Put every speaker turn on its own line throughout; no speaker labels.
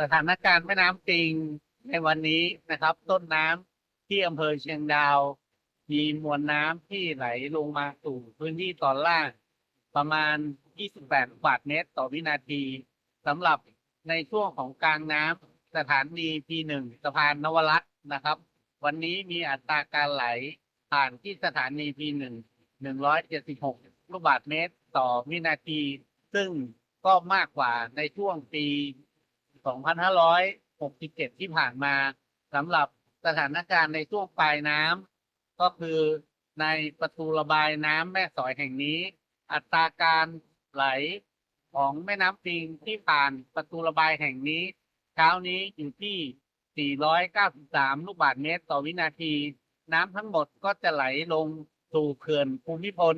สถานการณ์แม่น้ำปิงในวันนี้นะครับ ต้นน้ำที่อำเภอเชียงดาว มีมวลน้ำที่ไหลลงมาสู่พื้นที่ตอนล่าง ประมาณ 28ลูกบาศก์เมตรต่อวินาทีสำหรับในช่วงของกลางน้ำสถานี P1 สะพานนวรัตน์นะครับ วันนี้มีอัตราการไหลผ่านที่สถานี P1 176ลูกบาศก์เมตรต่อวินาที ซึ่งก็มากกว่าในช่วงปี 2567 ที่ผ่านมาสำหรับสถานการณ์ในช่วงปลายน้ำก็คือในประตูระบายน้ำแม่สอยแห่งนี้ อัตราการไหลของแม่น้ำปิงที่ผ่านประตูระบายแห่งนี้ เช้านี้อยู่ที่ 493 ลูกบาศก์เมตรต่อวินาที น้ำทั้งหมดก็จะไหลลงสู่เขื่อนภูมิพล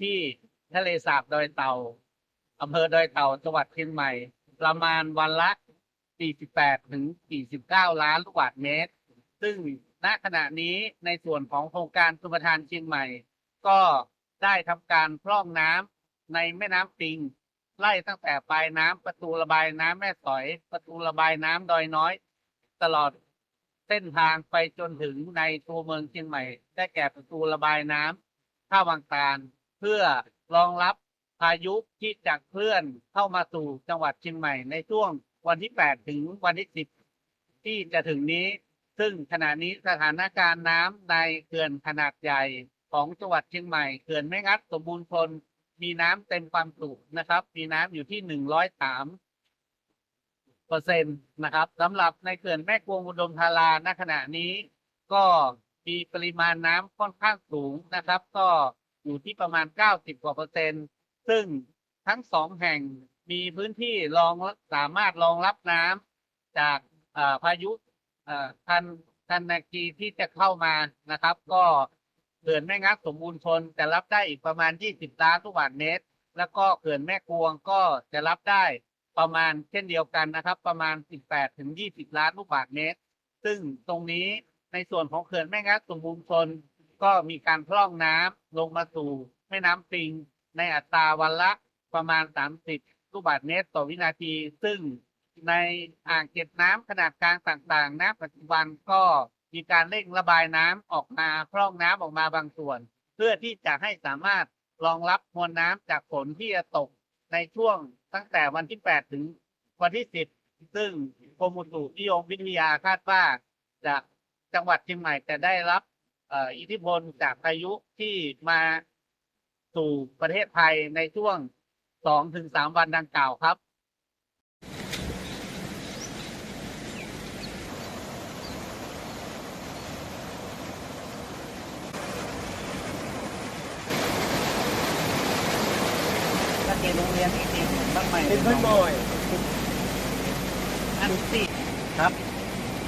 ที่ทะเลสาบดอยเต่าอำเภอดอยเต่าจังหวัดเชียงใหม่ ประมาณวันละ 48 ถึง 49 ล้านลูกบาศก์เมตร ซึ่งณขณะนี้ในส่วนของโครงการสุปทานเชียงใหม่ ก็ได้ทำการพร่องน้ำในแม่น้ำปิง ไล่ตั้งแต่ปลายน้ำประตูระบายน้ำแม่สอย ประตูระบายน้ำดอยน้อย ตลอดเส้นทางไปจนถึงในตัวเมืองเชียงใหม่ ได้แก่ประตูระบายน้ำท่าวังตาลเพื่อรองรับ พายุที่จะเคลื่อนเข้ามาสู่จังหวัดเชียงใหม่ในช่วงวันที่ 8 ถึงวันที่ 10 ที่จะถึงนี้ ซึ่งขณะนี้สถานการณ์น้ำในเขื่อนขนาดใหญ่ของจังหวัดเชียงใหม่เขื่อนแม่งัดสมบูรณ์พลมีน้ำเต็มความจุนะครับ มีน้ำอยู่ที่ 103เปอร์เซ็นต์นะครับสำหรับในเขื่อนแม่กวงอุดมธาราณขณะนี้ ก็มีปริมาณน้ำค่อนข้างสูงนะครับ ก็อยู่ที่ประมาณ 90กว่าเปอร์เซ็นต์ ซึ่งทั้งสองแห่งมีพื้นที่รองสามารถรองรับน้ำจากพายุทันทันนากีที่จะเข้ามานะครับ ก็เขื่อนแม่งัดสมบูรณ์ชนจะรับได้อีกประมาณ 20 ล้านลูกบาศก์เมตร แล้วก็เขื่อนแม่กวงก็จะรับได้ประมาณเช่นเดียวกันนะครับ ประมาณ 18 ถึง 20 ล้านลูกบาศก์เมตร ซึ่งตรงนี้ในส่วนของเขื่อนแม่งัดสมบูรณ์ชนก็มีการพร่องน้ำลงมาสู่แม่น้ำปิง ในอัตราวันละประมาณ 30 ลูกบาศก์เมตรต่อวินาที ซึ่งในอ่างเก็บน้ำขนาดกลางต่างๆณปัจจุบันก็มีการเร่งระบายน้ำออกมาพร่องน้ำออกมาบางส่วน เพื่อที่จะให้สามารถรองรับมวลน้ำจากฝนที่จะตกในช่วงตั้งแต่วันที่ 8 ถึงวันที่ 10 ซึ่งกรมอุตุนิยมวิทยาคาดว่าจากจังหวัดเชียงใหม่จะได้รับอิทธิพลจากพายุที่มา สู่ประเทศไทยในช่วง 2-3 วันดังกล่าวครับนักเรียนโรงเรียนที่ดีบ้างไหม
เป็นเพื่อนบ่อย
อันสี่ครับ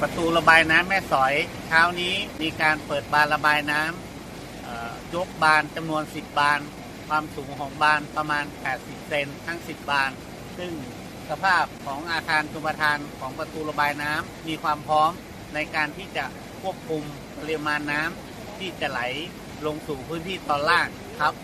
ประตูระบายน้ำแม่สอย เช้านี้มีการเปิดบานระบายน้ำเอ่อ ยกบานจำนวน 10 บาน ความสูงของบานประมาณ 80 เซนทั้ง 10 บาน ซึ่งสภาพของอาคารชุมทานของประตูระบายน้ำมีความพร้อมในการที่จะควบคุมปริมาณน้ำที่จะไหลลงสู่พื้นที่ตอนล่างครับ